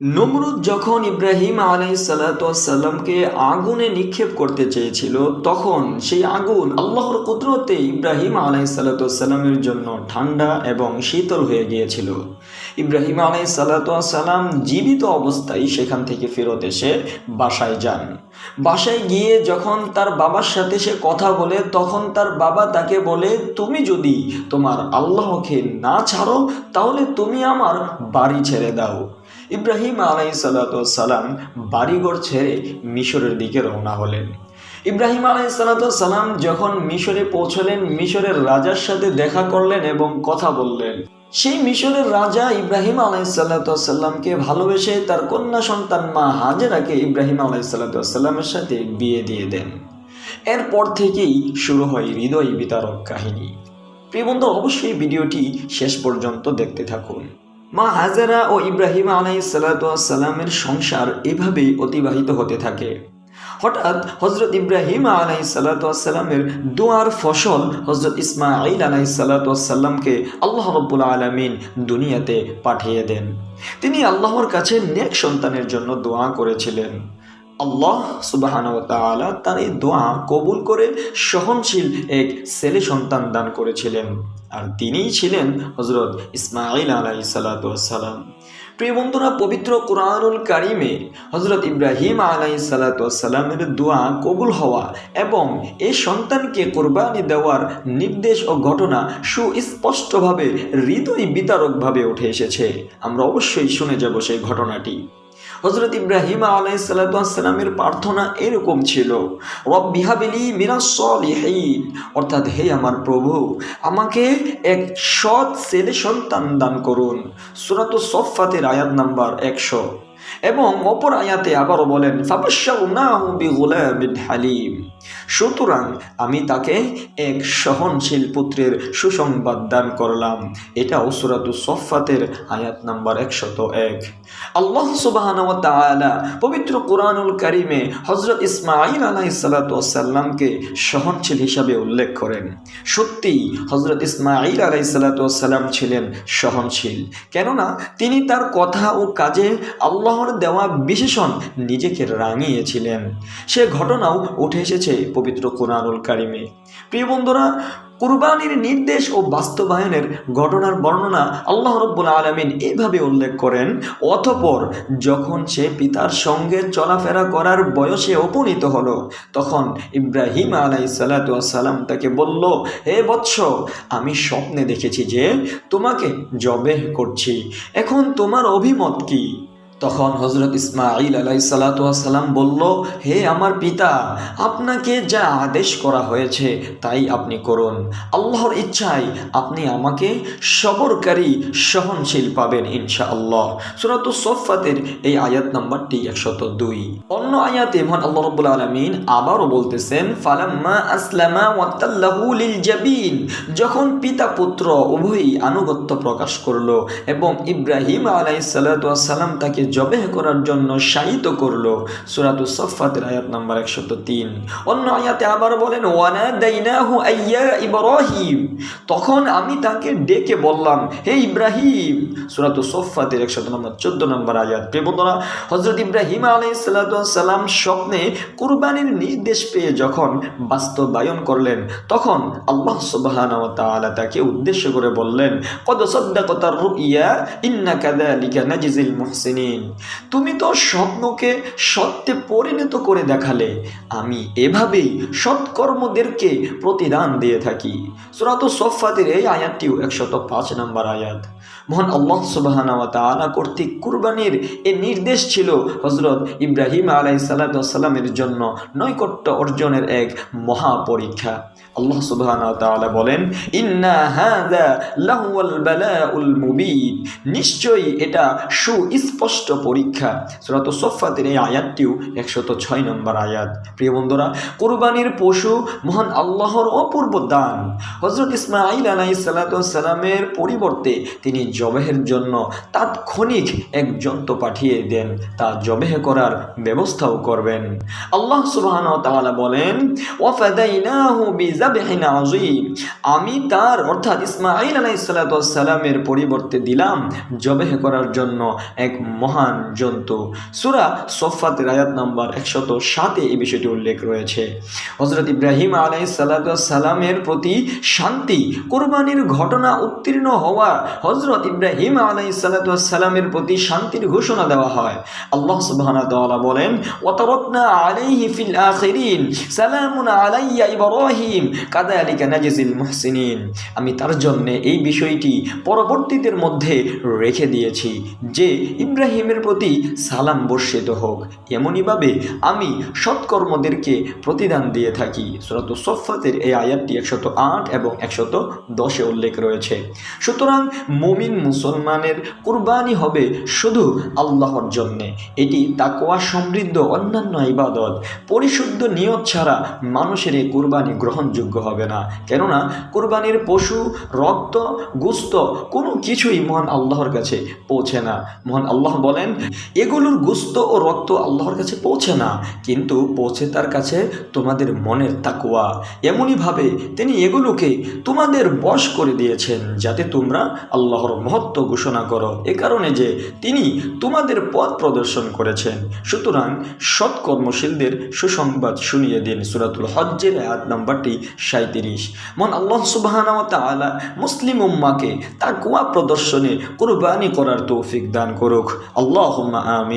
নমরুদ যখন ইব্রাহিম আলাইসাল্লামকে আগুনে নিক্ষেপ করতে চেয়েছিল, তখন সেই আগুন আল্লাহর কুদরতে ইব্রাহিম আলাইসাল্লামের জন্য ঠান্ডা এবং শীতল হয়ে গিয়েছিল। ইব্রাহিম আলাইসাল্লাম জীবিত অবস্থায় সেখান থেকে ফেরত এসে বাসায় যান। বাসায় গিয়ে যখন তার বাবার সাথে সে কথা বলে, তখন তার বাবা তাকে বলে, তুমি যদি তোমার আল্লাহকে না ছাড়ো, তাহলে তুমি আমার বাড়ি ছেড়ে দাও। ইব্রাহিম আলাই সালাম বাড়িঘর ছেড়ে মিশরের দিকে রওনা হলেন। ইব্রাহিম আলাই সালাম যখন মিশরে পৌঁছলেন, মিশরের রাজার সাথে দেখা করলেন এবং কথা বললেন। সেই মিশরের রাজা ইব্রাহিম আলাই সাল্লাতামকে ভালোবেসে তার কন্যা সন্তান মা হাজেরাকে ইব্রাহিম আলাই সাল্লাতামের সাথে বিয়ে দিয়ে দেন। এরপর থেকেই শুরু হয় হৃদয় বিতারক কাহিনী। প্রিয় বন্ধু, অবশ্যই ভিডিওটি শেষ পর্যন্ত দেখতে থাকুন। মা হাজারা ও ইব্রাহিম আলাই সালাতামের সংসার এভাবেই অতিবাহিত হতে থাকে। হঠাৎ হজরত ইব্রাহিম আলাই সালাতামের দোয়ার ফসল হজরত ইসমাইল আলাই সালাতামকে আল্লাহ রব্বুল আলমিন দুনিয়াতে পাঠিয়ে দেন। তিনি আল্লাহর কাছে নেক সন্তানের জন্য দোয়া করেছিলেন। আল্লাহ সুবাহান তালা তার এই দোয়া কবুল করে সহনশীল এক ছেলে সন্তান দান করেছিলেন। আর তিনিই ছিলেন হজরত ইসমাইল আলাই সালাতাম প্রিয় বন্ধুরা, পবিত্র কোরআনুল কারিমে হজরত ইব্রাহিম আলাই সালাতামের দোয়া কবুল হওয়া এবং এই সন্তানকে কোরবানি দেওয়ার নির্দেশ ও ঘটনা সুস্পষ্টভাবে হৃদয় বিতারকভাবে উঠে এসেছে। আমরা অবশ্যই শুনে যাব সেই ঘটনাটি। হজরত ইব্রাহিম আলাই সালামের প্রার্থনা এরকম ছিল রব্বিহাবিলি মিরাসলিহীন অর্থাৎ, হে আমার প্রভু, আমাকে এক সৎ ছেলে সন্তান দান করুন। সুরাত সফাতের আয়াত নাম্বার একশো। এবং অপর আয়াতে আবারও বলেন হালিম। সুতরাং আমি তাকে এক সহনশীল পুত্রের সুসংবাদ দান করলাম। এটা ওসুরাতু সফাতের আয়াত নাম্বার একশত এক। আল্লাহ সুবাহ পবিত্র কোরআনুল কারিমে হজরত ইসমাইল আলাহ সাল্লাতামকে সহনশীল হিসাবে উল্লেখ করেন। সত্যি হজরত ইসমাইল আলাই সাল্লাতাম ছিলেন সহনশীল। কেননা তিনি তার কথা ও কাজে আল্লাহর দেওয়া বিশেষণ নিজেকে রাঙিয়েছিলেন। সে ঘটনাও উঠে এসেছে পবিত্র কোরআনুল কারিমে। প্রিয় বন্ধুরা, কুরবানির নির্দেশ ও বাস্তবায়নের ঘটনার বর্ণনা আল্লাহ রব্বুল আলমিন এভাবে উল্লেখ করেন, অতপর যখন সে পিতার সঙ্গে চলাফেরা করার বয়সে উপনীত হলো, তখন ইব্রাহিম আলাই সালাম তাকে বলল, হে বৎস, আমি স্বপ্নে দেখেছি যে তোমাকে জবেহ করছি। এখন তোমার অভিমত কি তখন হজরত ইসমাইল আলাই সালাতাম বলল, হে আমার পিতা, আপনাকে যা আদেশ করা হয়েছে তাই আপনি করুন। আল্লাহর ইচ্ছায় আপনি আমাকে সবরকারী সহনশীল পাবেন ইনশা আল্লাহ সুরাত সোফাতের এই আয়াত নাম্বারটি একশত দুই। অন্য আয়াতে মহান আল্লাহ রব্বুল আলমিন আবারও বলতেছেন, ফালাম্মা আসলামা ওয়াত্তাল্লাহু জাবিন যখন পিতা পুত্র উভয়ই আনুগত্য প্রকাশ করল এবং ইব্রাহিম আলাই সালাম তাকে জবেহ করার জন্য শায়িত করল। সুরাতু সফাতের আয়াত নাম্বার একশত তিন। অন্য আয়াতে আবার বলেন, ওয়ানা দাইনাহু আইয়া ইব্রাহিম। তখন আমি তাকে ডেকে বললাম, হে ইব্রাহিম! সুরাতু সফাতের একশত নম্বর চোদ্দ নম্বর আয়াত। প্রিয় বন্ধুরা হজরত ইব্রাহিম আলাই সালাম স্বপ্নে কুরবানির নির্দেশ পেয়ে যখন বাস্তবায়ন করলেন, তখন আল্লাহ সুবাহান তাআলা তাকে উদ্দেশ্য করে বললেন, কদ সদ্দাকতার রুইয়া ইন্না কাদালিকা নাজিজিল মুহসিনিন তুমি তো স্বপ্নকে সত্যে পরিণত করে দেখালে। আমি এভাবেই সৎকর্মদেরকে প্রতিদান দিয়ে থাকি। সুরাত সফাতের এই আয়াতটিও একশত পাঁচ নম্বর আয়াত। মহান আল্লাহ সুবাহানা তালা কর্তৃক কুরবানির এ নির্দেশ ছিল হজরত ইব্রাহিম আলাই সাল্লামের জন্য নৈকট্য অর্জনের এক মহা পরীক্ষা। আল্লাহ সুবহানাহু ওয়া তাআলা বলেন, ইন্না বালাউল মুবিন। নিশ্চয়ই এটা সুস্পষ্ট পরীক্ষা। সুরাত সফফাতের এই আয়াতটিও 106 নম্বর আয়াত। প্রিয় বন্ধুরা, কুরবানির পশু মহান আল্লাহর অপূর্ব দান। হযরত ইসমাঈল আলাই সালাতু সালামের পরিবর্তে তিনি জবেহের জন্য তাৎক্ষণিক এক যন্ত্র পাঠিয়ে দেন। তা জবেহ করার ব্যবস্থাও করবেন। আল্লাহ সুবহান তাআলা বলেন আমি তার, অর্থাৎ ইসমাঈল আলাইহিস সালামের পরিবর্তে দিলাম জবেহ করার জন্য এক মহান জন্তু সুরা সফফাতের আয়াত নাম্বার 107 এ এই বিষয়টি উল্লেখ রয়েছে। হজরত ইব্রাহিম আলাইহিস সালামের প্রতি শান্তি, কোরবানির ঘটনা উত্তীর্ণ হওয়া হযরত ইব্রাহিম আলাইহিস সালামের প্রতি শান্তির ঘোষণা দেওয়া হয়। আল্লাহ ওয়া বলেন আমি তার জন্য এই বিষয়টি পরবর্তীদের মধ্যে রেখে দিয়েছি যে ইব্রাহিমের প্রতি সালাম বর্ষিত হোক। এমনইভাবে আমি সৎকর্মদেরকে প্রতিদান দিয়ে থাকি। সুরাত সফাতের এই আয়াতটি একশত আট এবং একশত দশে উল্লেখ রয়েছে। সুতরাং মুমিন মুসলমানের কুরবানি হবে শুধু আল্লাহর জন্যে। এটি তাকোয়া সমৃদ্ধ অন্যান্য ইবাদত। পরিশুদ্ধ নিয়ত ছাড়া মানুষের এই কুরবানি গ্রহণযোগ্য হবে না। কেননা, কুরবানির পশু, রক্ত, গুস্ত কোনো কিছুই মহান আল্লাহর কাছে পৌঁছে না। মহান আল্লাহ বলেন, এগুলোর গুস্ত ও রক্ত আল্লাহর কাছে পৌঁছে না। কিন্তু পৌঁছে তার কাছে তোমাদের মনের তাকুয়া এমনইভাবে তিনি এগুলোকে তোমাদের বশ করে দিয়েছেন, যাতে তোমরা আল্লাহর মহত্ব ঘোষণা করো। এ কারণে যে তিনি তোমাদের পথ প্রদর্শন করেছেন। সুতরাং সৎকর্মশীলদের সুসংবাদ শুনিয়ে দিন সুরাতুল হজ্জের আয়াত নাম্বারটি সাঁত্রিশ মন আল্লাহ সুবাহানা তালা মুসলিম উম্মাকে তার কুয়া প্রদর্শনে কোরবানি করার তৌফিক দান করুক। আল্লাহ আমি